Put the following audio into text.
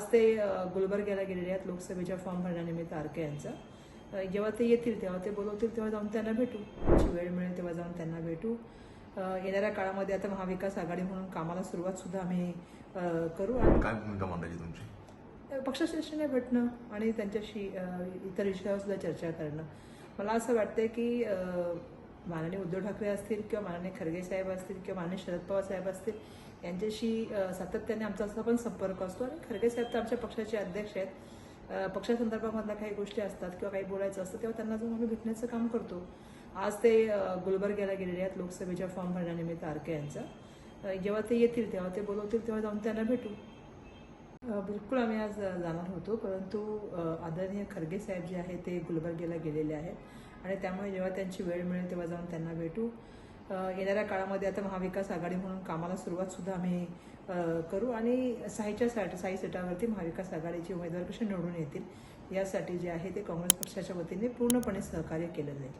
आज ते गुलबर्ग्याला गेलेले आहेत लोकसभेच्या फॉर्म भरण्यानिमित्त आरके यांचा. जेव्हा ते येतील तेव्हा ते बोलवतील तेव्हा जाऊन त्यांना भेटू. त्यांची वेळ मिळेल तेव्हा जाऊन त्यांना भेटू. येणाऱ्या काळामध्ये आता महाविकास आघाडी म्हणून कामाला सुरुवात सुद्धा आम्ही करू. आणि काय भूमिका मांडायची तुमची? पक्षश्रेष्ठीने भेटणं आणि त्यांच्याशी इतर विषयावर सुद्धा चर्चा करणं. मला असं वाटतंय की माननीय उद्धव ठाकरे असतील किंवा माननीय खरगे साहेब असतील किंवा माननीय शरद पवार साहेब असतील यांच्याशी सातत्याने आमचा असा पण संपर्क असतो. आणि खरगे साहेब तर आमच्या पक्षाचे अध्यक्ष आहेत. पक्षासंदर्भामधल्या काही गोष्टी असतात किंवा काही बोलायचं असतं तेव्हा त्यांना जाऊन आम्ही भेटण्याचं काम करतो. आज ते गुलबर्ग्याला गेलेले आहेत लोकसभेच्या फॉर्म भरण्यानिमित्त आरके यांचा. जेव्हा ते येतील तेव्हा ते बोलवतील तेव्हा जाऊन त्यांना भेटू. बिलकुल आम्ही आज जाणार होतो. परंतु आदरणीय खरगे साहेब जे आहे ते गुलबर्गेला गेलेले आहेत. आणि त्यामुळे जेव्हा त्यांची वेळ मिळेल तेव्हा जाऊन त्यांना भेटू. येणाऱ्या काळामध्ये आता महाविकास आघाडी म्हणून कामाला सुरुवात सुद्धा आम्ही करू. आणि साईच्या साठ साई सेटावरती महाविकास आघाडीचे उमेदवार कसे निवडून येतील यासाठी जे आहे ते काँग्रेस पक्षाच्या वतीने पूर्णपणे सहकार्य केलं जाईल.